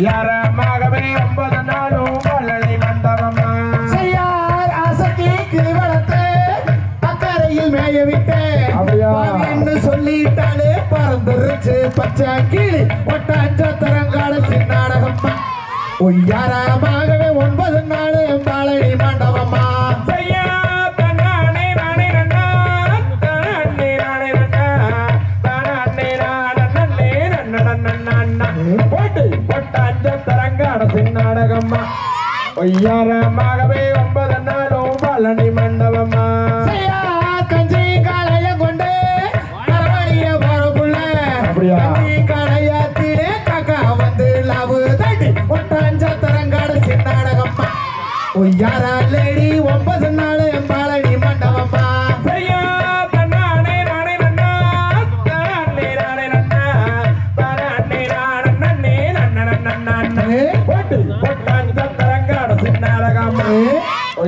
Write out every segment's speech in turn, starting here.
ஒய்யாரமாகவே ஒன்பது நாளும் பழனி மண்டபமா? அப்படியா? சொல்லிட்டாலே பறந்துருச்சு. பச்சை கிளி ஒட்டாஞ்ச தரங்கால சின்னாடகம்மா ஒய்யாரமாகவே தரங்கட சின்னாடகம்மா ஒய்யாரமாகவே ஒன்பது நாளும் பழனி மண்டபமா செய்யா கஞ்சி காளைய கொண்டு போறக்குள்ள அப்படியா? கஞ்சி காளையத்திலே காக்கா வந்து லவு தட்டி ஒட்டாஞ்ச தரங்காடு சின்னாடகம்மா ஒய்யார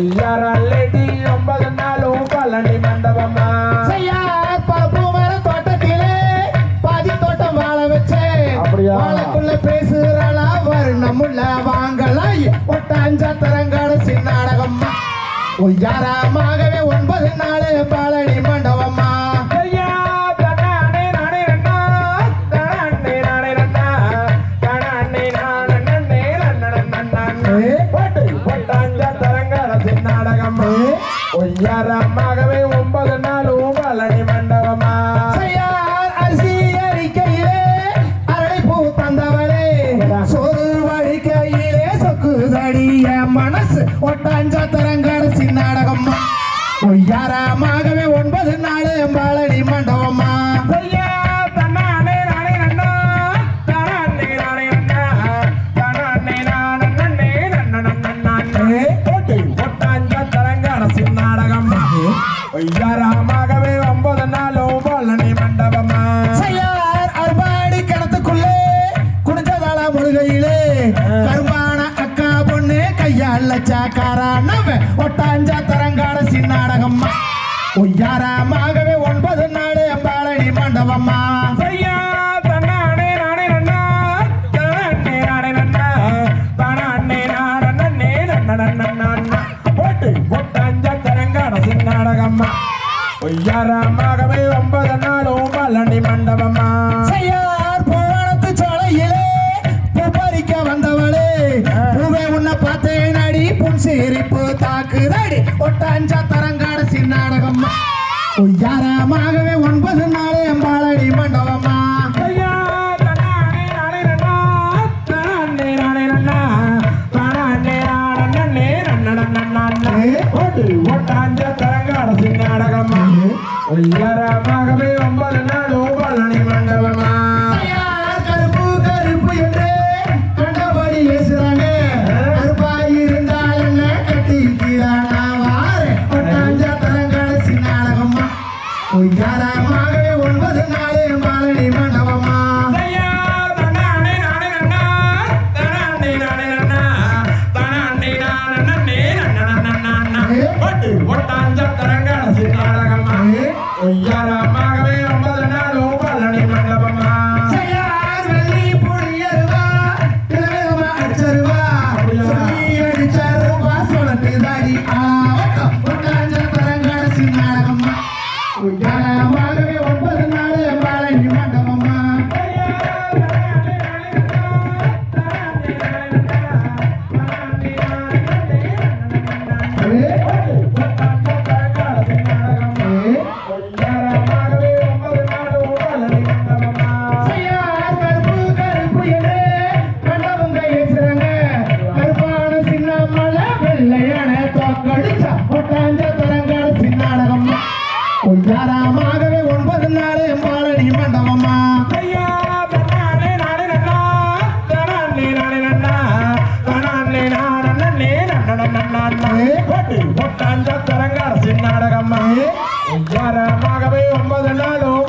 ஒய்யாரல்லடி ஒன்பது நாளும் பழனி மண்டபமா? செய்யா பருப்பு மர தோட்டத்திலே பாதி தோட்டம் வாழ வச்சே அப்படியா? வாழைக்குள்ள பேசுறாளா வருணமுள்ள வாங்கலாய். ஒட்டாஞ்ச தரங்காடு சின்னாடகம்மா. ஒய்யாரமாகவே ஒன்பது நாள் பழனி மண்டபம்மா. ஐயா, ஒய்யாரமாகவே ஒன்பது நாளும் பழனி மண்டபமா? செய்யார் அரிசி அரிக்கையிலே அரளிப்பூ தந்தவளே சோறு வடிக்கையிலே சொக்குதடிய மனசு ஒட்டாஞ்ச ஒய்யாரமாகவே ஒன்பது நாளும் பழனி மண்டபமா. செய்யார் அறுபாடி கிணத்துக்குள்ளே குடிஞ்சதாள முழுகையிலே கரும்பான அக்கா பொண்ணு கையால சாக்காரானவ ஒட்டாஞ்சா தரங்காட சின்னாடகம்மா. ஒய்யாரமாகவே ஒன்பது நாடு பழனி மண்டபம்மா. ஒய்யாரமாகவே ஒன்பது நாளும் பழனி மண்டபமா? செய்யார் போனத்து சோலையிலே பூ பறிக்க வந்தவளே. பூவே உன்னை பார்த்தேன் அடி புன் சிரிப்பு தாக்குதடி. ஒட்டாஞ்சா தரங்காட சின்னாடகம்மா. ஒய்யாரமாகவே ஒன்பது ஒய்யாரமாகவே ஒன்பது நாளும் பழனி மண்டபமா கருப்பு கருப்பு என்று கண்டபடி கருப்பாய் இருந்தால் என்ன ஒன்பது நாள் கொட்டு கொட்டாண்ட தரங்கார சின்னாடகம்மா ஒவ்வொரு மகவே ஒன்பது நாளும்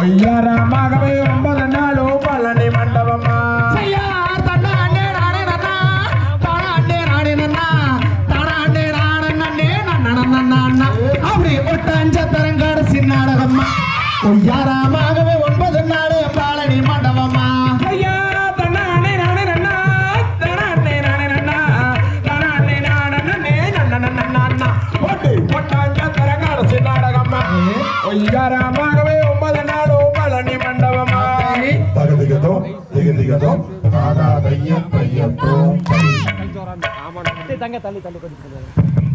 ஒய்யாரமாகவே ஒன்பது நாளும் பழனி மண்டபமா? அப்படி ஒட்டாஞ்ச தரங்காடு சின்னாடகம்மா ஒய்யாரமாகவே ஒன்பது நாடு பழனி மண்டபமா ஒட்டாஞ்ச தரங்காடு சின்னாடகம்மா ஒய்யாரமாகவே దిగదు దాదా దయ్యం పయ్యం తల్లి తల్లి